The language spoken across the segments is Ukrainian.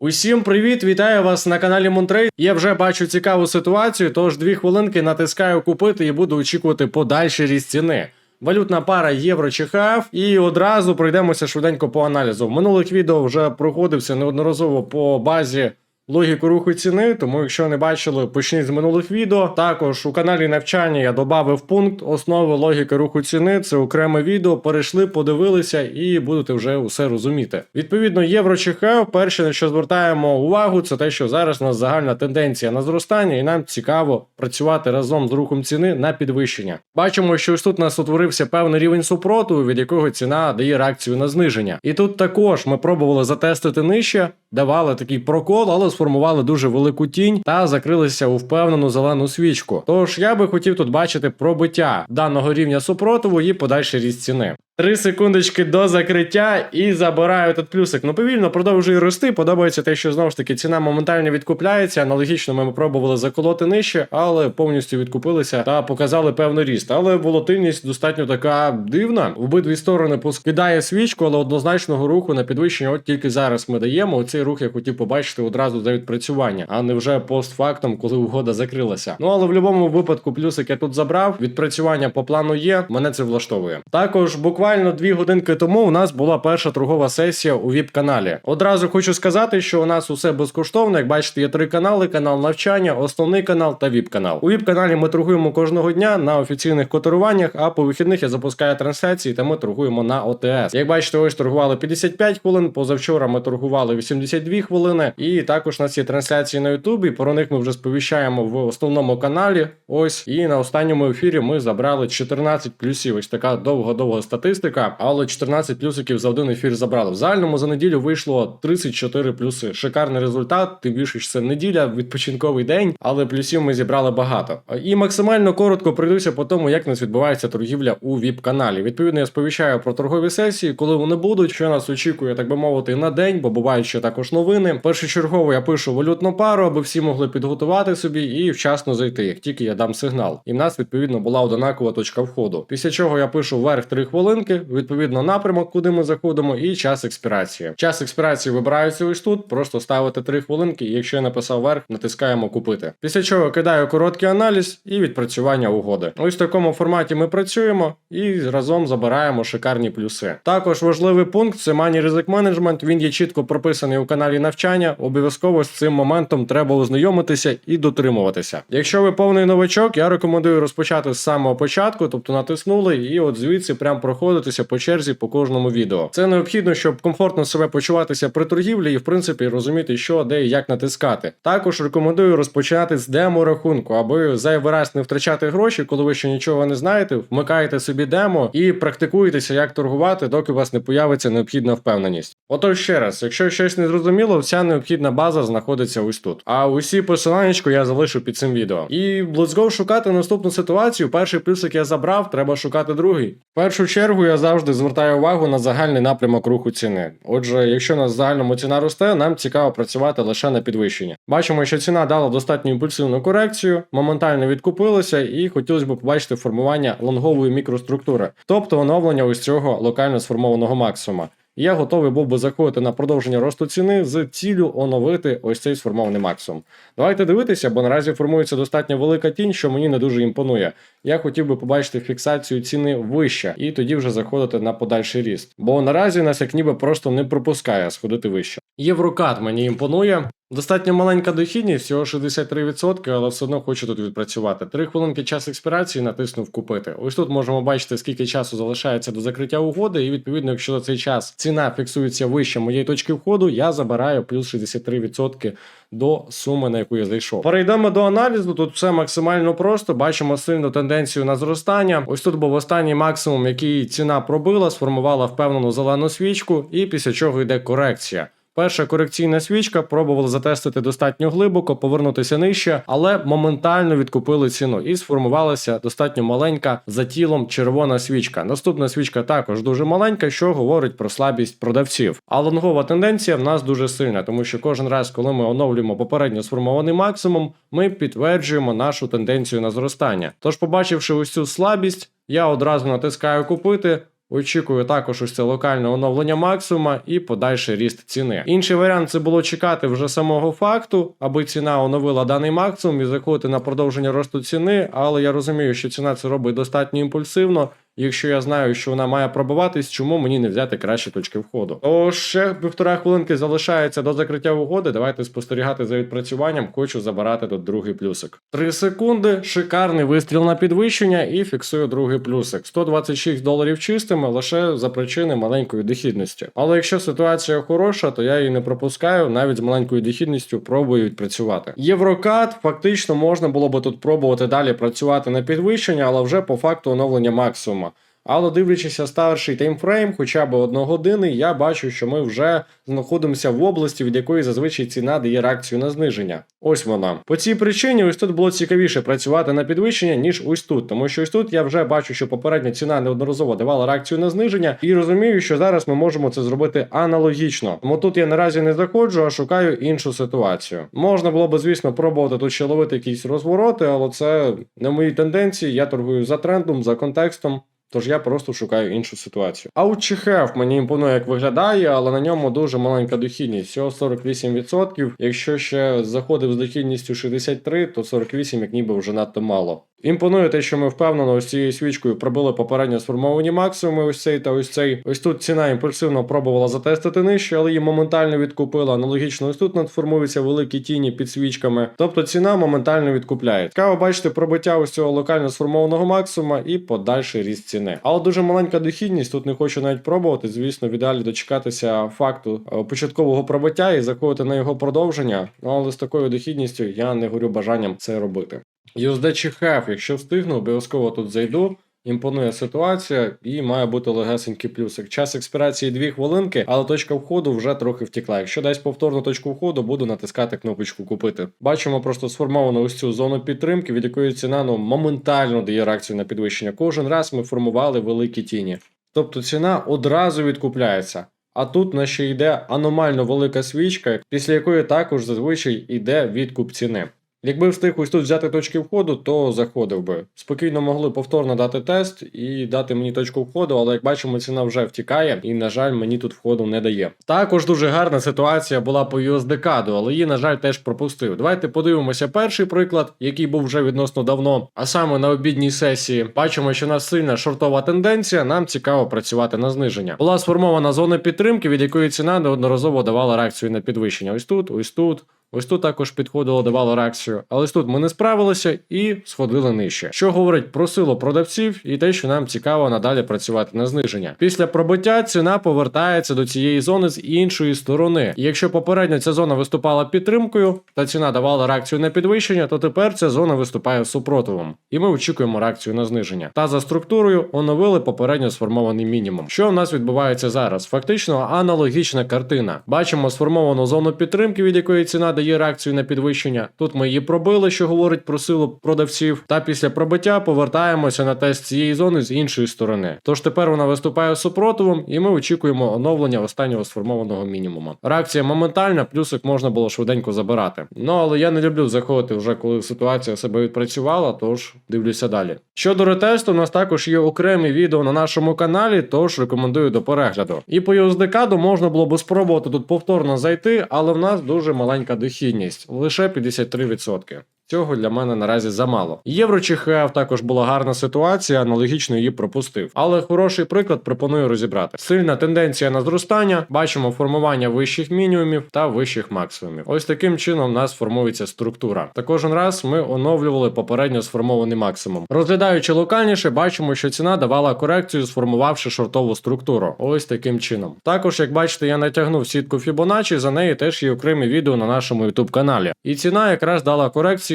Усім привіт! Вітаю вас на каналі Монтрей. Я вже бачу цікаву ситуацію, тож дві хвилинки натискаю купити і буду очікувати подальший ріст ціни. Валютна пара євро чи ХФ, і одразу пройдемося швиденько по аналізу. В минулих відео вже проходився неодноразово по базі логіку руху ціни, тому якщо не бачили, почніть з минулих відео. Також у каналі навчання я додав пункт основи логіки руху ціни. Це окреме відео. Перейшли, подивилися і будете вже усе розуміти. Відповідно, євро чи перше на що звертаємо увагу, це те, що зараз у нас загальна тенденція на зростання, і нам цікаво працювати разом з рухом ціни на підвищення. Бачимо, що ось тут у нас утворився певний рівень супротиву, від якого ціна дає реакцію на зниження. І тут також ми пробували затестити нижче, давали такий прокол, але сформували дуже велику тінь та закрилися у впевнену зелену свічку. Тож я би хотів тут бачити пробиття даного рівня супротиву і подальший ріст ціни. Три секундочки до закриття і забираю тут плюсик. Ну повільно продовжує рости. Подобається те, що знову ж таки ціна моментально відкупляється. Аналогічно ми пробували заколоти нижче, але повністю відкупилися та показали певний ріст. Але волатильність достатньо така дивна. В обидві сторони поскидає свічку, але однозначного руху на підвищення. От тільки зараз ми даємо. Оцей рух я хотів побачити одразу за відпрацювання, а не вже постфактом, коли угода закрилася. Ну але в будь-якому випадку плюсик я тут забрав. Відпрацювання по плану є. Мене це влаштовує. Також буквально дві годинки тому у нас була перша торгова сесія у ВІП-каналі. Одразу хочу сказати, що у нас усе безкоштовно. Як бачите, є три канали: канал навчання, основний канал та ВІП-канал. У ВІП-каналі ми торгуємо кожного дня на офіційних котируваннях, а по вихідних я запускаю трансляції, та ми торгуємо на ОТС. Як бачите, ось торгували 55 хвилин. Позавчора ми торгували 82 хвилини. І також у нас є трансляції на Ютубі. Про них ми вже сповіщаємо в основному каналі. Ось і на останньому ефірі ми забрали 14 плюсів. Ось така довга-довга статистика, але 14 плюсиків за один ефір забрали. В загальному за неділю вийшло 34 плюси. Шикарний результат. Тим більше що це неділя, відпочинковий день, але плюсів ми зібрали багато. І максимально коротко пройдуся по тому, як нас відбувається торгівля у ВІП-каналі. Відповідно, я сповіщаю про торгові сесії, коли вони будуть, що нас очікує, так би мовити, на день, бо бувають ще також новини. Першочергово я пишу валютну пару, аби всі могли підготувати собі і вчасно зайти, як тільки я дам сигнал. І в нас відповідно була одинакова точка входу. Після чого я пишу вверх 3 хвилинки, відповідно напрямок, куди ми заходимо, і час експірації. Час експірації вибирається ось тут, просто ставите 3 хвилинки, і якщо я написав вверх, натискаємо купити. Після чого кидаю короткий аналіз і відпрацювання угоди. Ось в такому форматі ми працюємо і разом забираємо шикарні плюси. Також важливий пункт це Money Risk Management. Він є чітко прописаний у каналі навчання. Обов'язково з цим моментом треба ознайомитися і дотримуватися. Якщо ви повний новачок, я рекомендую розпочати з самого початку, тобто натиснули, і от звідси прям проходитися по черзі по кожному відео. Це необхідно, щоб комфортно себе почуватися при торгівлі і в принципі розуміти, що де і як натискати. Також рекомендую розпочинати з демо рахунку, аби зайвий раз не втрачати гроші, коли ви ще нічого не знаєте. Вмикаєте собі демо і практикуєтеся, як торгувати, доки у вас не появиться необхідна впевненість. Отож ще раз, якщо щось не зрозуміло, вся необхідна база знаходиться ось тут. А усі посилання я залишу під цим відео. І let's go шукати наступну ситуацію. Перший плюсик я забрав, треба шукати другий. В першу чергу я завжди звертаю увагу на загальний напрямок руху ціни. Отже, якщо в загальному ціна росте, нам цікаво працювати лише на підвищенні. Бачимо, що ціна дала достатньо імпульсивну корекцію, моментально відкупилася, і хотілося б побачити формування лонгової мікроструктури, тобто оновлення ось цього локально сформованого максимума. Я готовий був би заходити на продовження росту ціни з цілю оновити ось цей сформований максимум. Давайте дивитися, бо наразі формується достатньо велика тінь, що мені не дуже імпонує. Я хотів би побачити фіксацію ціни вище і тоді вже заходити на подальший ріст. Бо наразі нас як ніби просто не пропускає сходити вище. Єврокат мені імпонує. Достатньо маленька дохідність, всього 63%, але все одно хочу тут відпрацювати. Три хвилинки час експірації натиснув купити. Ось тут можемо бачити, скільки часу залишається до закриття угоди, і відповідно, якщо за цей час ціна фіксується вище моєї точки входу, я забираю плюс 63% до суми, на яку я зайшов. Перейдемо до аналізу. Тут все максимально просто. Бачимо сильну тенденцію на зростання. Ось тут був останній максимум, який ціна пробила, сформувала впевнену зелену свічку, і після чого йде корекція. Перша корекційна свічка пробували затестити достатньо глибоко, повернутися нижче, але моментально відкупили ціну і сформувалася достатньо маленька за тілом червона свічка. Наступна свічка також дуже маленька, що говорить про слабість продавців. А лонгова тенденція в нас дуже сильна, тому що кожен раз, коли ми оновлюємо попередньо сформований максимум, ми підтверджуємо нашу тенденцію на зростання. Тож, побачивши ось цю слабість, я одразу натискаю купити. Очікую також ось це локальне оновлення максимума і подальший ріст ціни. Інший варіант це було чекати вже самого факту, аби ціна оновила даний максимум і заходити на продовження росту ціни. Але я розумію, що ціна це робить достатньо імпульсивно. Якщо я знаю, що вона має пробиватись, чому мені не взяти кращі точки входу? То ще півтора хвилинки залишається до закриття угоди. Давайте спостерігати за відпрацюванням. Хочу забирати тут другий плюсик. Три секунди. Шикарний вистріл на підвищення і фіксую другий плюсик. 126 доларів чистими лише за причини маленької дохідності. Але якщо ситуація хороша, то я її не пропускаю. Навіть з маленькою дохідністю пробую відпрацювати. Єврокат фактично можна було би тут пробувати далі працювати на підвищення, але вже по факту оновлення максимума. Але дивлячися старший таймфрейм, хоча б одногодинний, я бачу, що ми вже знаходимося в області, від якої зазвичай ціна дає реакцію на зниження. Ось вона. По цій причині, ось тут було цікавіше працювати на підвищення, ніж ось тут. Тому що ось тут я вже бачу, що попередня ціна неодноразово давала реакцію на зниження, і розумію, що зараз ми можемо це зробити аналогічно. Тому тут я наразі не заходжу, а шукаю іншу ситуацію. Можна було би, звісно, пробувати тут ще ловити якісь розвороти, але це не мої тенденції. Я торгую за трендом, за контекстом. Тож я просто шукаю іншу ситуацію. А у Чехев мені імпонує, як виглядає, але на ньому дуже маленька дохідність, всього 48%. Якщо ще заходив з дохідністю 63, то 48 як ніби вже надто мало. Імпонує те, що ми впевнено ось цією свічкою пробили попередньо сформовані максимуми. Ось цей та ось цей. Ось тут ціна імпульсивно пробувала затестити нижче, але її моментально відкупила. Аналогічно, ось тут надформуються великі тіні під свічками. Тобто ціна моментально відкупляє. Цікаво бачити пробиття ось цього локально сформованого максимума і подальший ріст ціни. Але дуже маленька дохідність. Тут не хочу навіть пробувати. Звісно, в ідеалі дочекатися факту е, початкового пробиття і заходити на його продовження. Ну, але з такою дохідністю я не горю бажанням це робити. USD чи якщо встигну, обов'язково тут зайду. Імпонує ситуація і має бути легесенький плюсик. Час експірації 2 хвилинки, але точка входу вже трохи втекла. Якщо дасть повторну точку входу, буду натискати кнопочку купити. Бачимо просто сформовану ось цю зону підтримки, від якої ціна ну, моментально дає реакцію на підвищення. Кожен раз ми формували великі тіні. Тобто ціна одразу відкупляється. А тут на ще йде аномально велика свічка, після якої також зазвичай йде відкуп ціни. Якби встиг ось тут взяти точки входу, то заходив би. Спокійно могли повторно дати тест і дати мені точку входу, але як бачимо, ціна вже втікає, і, на жаль, мені тут входу не дає. Також дуже гарна ситуація була по USD-каду, але її, на жаль, теж пропустив. Давайте подивимося перший приклад, який був вже відносно давно. А саме на обідній сесії бачимо, що у нас сильна шортова тенденція. Нам цікаво працювати на зниження. Була сформована зона підтримки, від якої ціна неодноразово давала реакцію на підвищення. Ось тут, ось тут. Ось тут також підходило, давало реакцію, але ось тут ми не справилися і сходили нижче. Що говорить про силу продавців і те, що нам цікаво надалі працювати на зниження. Після пробиття ціна повертається до цієї зони з іншої сторони. І якщо попередньо ця зона виступала підтримкою та ціна давала реакцію на підвищення, то тепер ця зона виступає супротивом. І ми очікуємо реакцію на зниження. Та за структурою оновили попередньо сформований мінімум. Що в нас відбувається зараз? Фактично аналогічна картина. Бачимо сформовану зону підтримки, від якої ціна дає реакцію на підвищення. Тут ми її пробили, що говорить про силу продавців. Та після пробиття повертаємося на тест цієї зони з іншої сторони. Тож тепер вона виступає супротивом, і ми очікуємо оновлення останнього сформованого мінімуму. Реакція моментальна, плюсик можна було швиденько забирати. Ну але я не люблю заходити вже коли ситуація себе відпрацювала, тож дивлюся далі. Щодо ретесту, у нас також є окремі відео на нашому каналі, тож рекомендую до перегляду. І по USD можна було би спробувати тут повторно зайти, але в нас дуже маленька дохідність, лише 53%. Цього для мене наразі замало. Євро чи ХФ також була гарна ситуація, аналогічно її пропустив. Але хороший приклад пропоную розібрати. Сильна тенденція на зростання, бачимо формування вищих мінімумів та вищих максимумів. Ось таким чином у нас формується структура. Та кожен раз ми оновлювали попередньо сформований максимум. Розглядаючи локальніше, бачимо, що ціна давала корекцію, сформувавши шортову структуру. Ось таким чином. Також, як бачите, я натягнув сітку Fibonacci, за нею теж є окремі відео на нашому YouTube каналі. І ціна якраз дала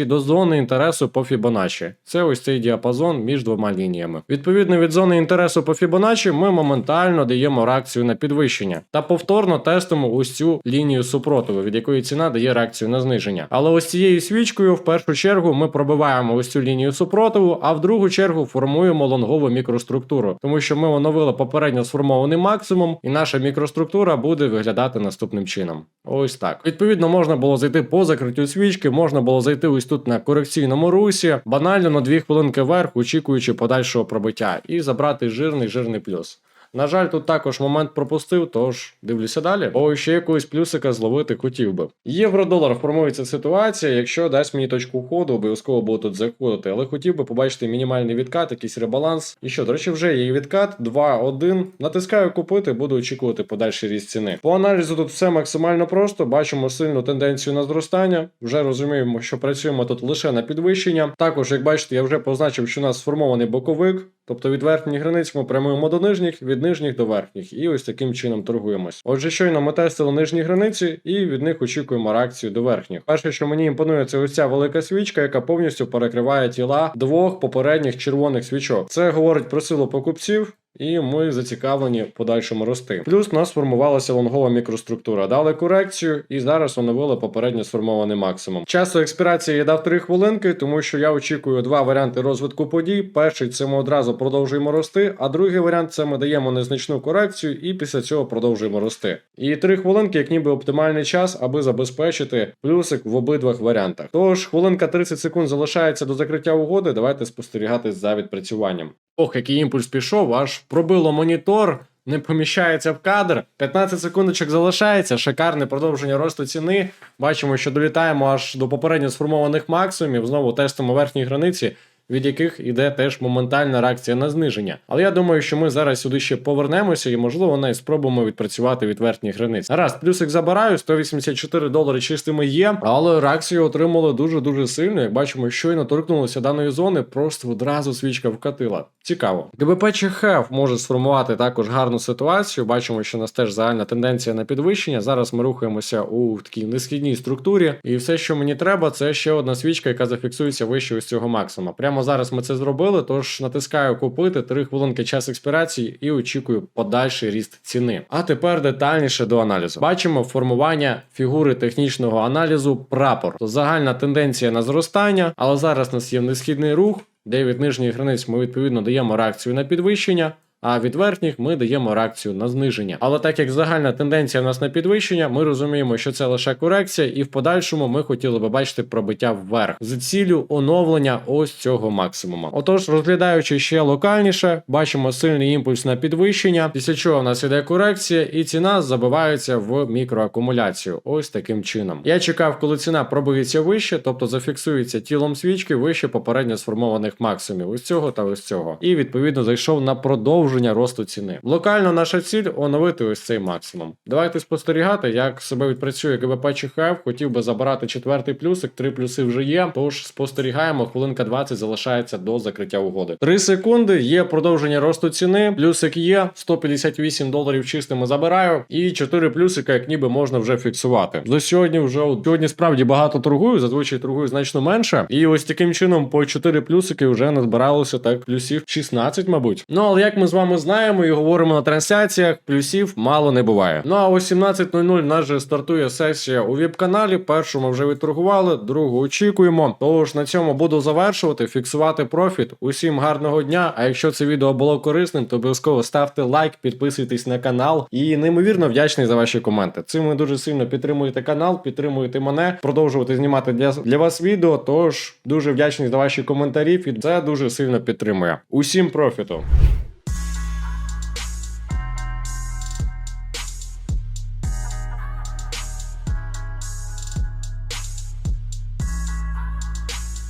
до зони інтересу по Fibonacci. Це ось цей діапазон між двома лініями. Відповідно від зони інтересу по Fibonacci ми моментально даємо реакцію на підвищення та повторно тестимо ось цю лінію супротиву, від якої ціна дає реакцію на зниження. Але ось цією свічкою в першу чергу ми пробиваємо ось цю лінію супротиву, а в другу чергу формуємо лонгову мікроструктуру, тому що ми оновили попередньо сформований максимум, і наша мікроструктура буде виглядати наступним чином. Ось так. Відповідно, можна було зайти по закриттю свічки, можна було зайти ось тут на корекційному русі, банально на 2 хвилинки вверх, очікуючи подальшого пробиття, і забрати жирний жирний плюс. На жаль, тут також момент пропустив, тож дивлюся далі. О, ще якогось плюсика зловити хотів би. Євро-долар формується ситуація. Якщо дасть мені точку входу, обов'язково буду тут заходити. Але хотів би побачити мінімальний відкат, якийсь ребаланс. І що, до речі, вже є відкат 2-1. Натискаю купити, буду очікувати подальший ріст ціни. По аналізу тут все максимально просто. Бачимо сильну тенденцію на зростання. Вже розуміємо, що працюємо тут лише на підвищення. Також, як бачите, я вже позначив, що у нас сформований боковик. Тобто від верхніх границь ми прямуємо до нижніх, від нижніх до верхніх, і ось таким чином торгуємось. Отже, щойно ми тестили нижні границі, і від них очікуємо реакцію до верхніх. Перше, що мені імпонує, це ось ця велика свічка, яка повністю перекриває тіла двох попередніх червоних свічок. Це говорить про силу покупців. І ми зацікавлені в подальшому рости. Плюс у нас сформувалася лонгова мікроструктура. Дали корекцію і зараз оновили попередньо сформований максимум. Часу експірації я дав 3 хвилинки, тому що я очікую два варіанти розвитку подій. Перший це ми одразу продовжуємо рости, а другий варіант це ми даємо незначну корекцію і після цього продовжуємо рости. І 3 хвилинки, як ніби оптимальний час, аби забезпечити плюсик в обидвах варіантах. Тож хвилинка 30 секунд залишається до закриття угоди. Давайте спостерігати за відпрацюванням. Ох, який імпульс пішов, аж пробило монітор. Не поміщається в кадр. 15 секундочок залишається. Шикарне продовження росту ціни. Бачимо, що долітаємо аж до попередньо сформованих максимумів. Знову тестимо верхні границі, від яких іде теж моментальна реакція на зниження. Але я думаю, що ми зараз сюди ще повернемося і, можливо, навіть спробуємо відпрацювати від верхніх границь. Раз, плюсик забираю, 184 долари чистими є, але реакцію отримали дуже дуже сильно. Як бачимо, щойно торкнулися даної зони, просто одразу свічка вкатила. Цікаво. ГБП ЧХФ може сформувати також гарну ситуацію. Бачимо, що у нас теж загальна тенденція на підвищення. Зараз ми рухаємося у такій несхідній структурі, і все, що мені треба, це ще одна свічка, яка зафіксується вище ось цього максима. Прямо зараз ми це зробили. Тож натискаю купити 3 хвилинки час експірації і очікую подальший ріст ціни. А тепер детальніше до аналізу. Бачимо формування фігури технічного аналізу прапор. То загальна тенденція на зростання, але зараз у нас є несхідний рух де від нижніх границь ми відповідно даємо реакцію на підвищення. А від верхніх ми даємо реакцію на зниження. Але так як загальна тенденція у нас на підвищення, ми розуміємо, що це лише корекція, і в подальшому ми хотіли би бачити пробиття вверх з ціллю оновлення ось цього максимума. Отож, розглядаючи ще локальніше, бачимо сильний імпульс на підвищення, після чого у нас іде корекція, і ціна забивається в мікроакумуляцію. Ось таким чином. Я чекав, коли ціна пробується вище, тобто зафіксується тілом свічки вище попередньо сформованих максимумів. Ось цього та ось цього. І відповідно зайшов на продовження росту ціни. Локально наша ціль оновити ось цей максимум. Давайте спостерігати, як себе відпрацює ГБП ЧХФ. Хотів би забирати четвертий плюсик, три плюси вже є. Тож спостерігаємо, хвилинка 20 залишається до закриття угоди. 3 секунди є продовження росту ціни. Плюсик є 158 доларів чистими забираю. І 4 плюсика, як ніби можна вже фіксувати. За сьогодні вже сьогодні справді багато торгую. Зазвичай торгую значно менше. І ось таким чином по 4 плюсики вже назбиралося так плюсів 16, мабуть. Ну але як ми з вами знаємо і говоримо на трансляціях, плюсів мало не буває. Ну а о 17.00 в нас же стартує сесія у віп-каналі. Першу ми вже відторгували, другу очікуємо. Тож на цьому буду завершувати, фіксувати профіт. Усім гарного дня. А якщо це відео було корисним, то обов'язково ставте лайк, підписуйтесь на канал і неймовірно вдячний за ваші коменти. Цим ви дуже сильно підтримуєте канал, підтримуєте мене, продовжувати знімати для, для вас відео. Тож дуже вдячний за ваші коментарі. І це дуже сильно підтримує. Усім профіту.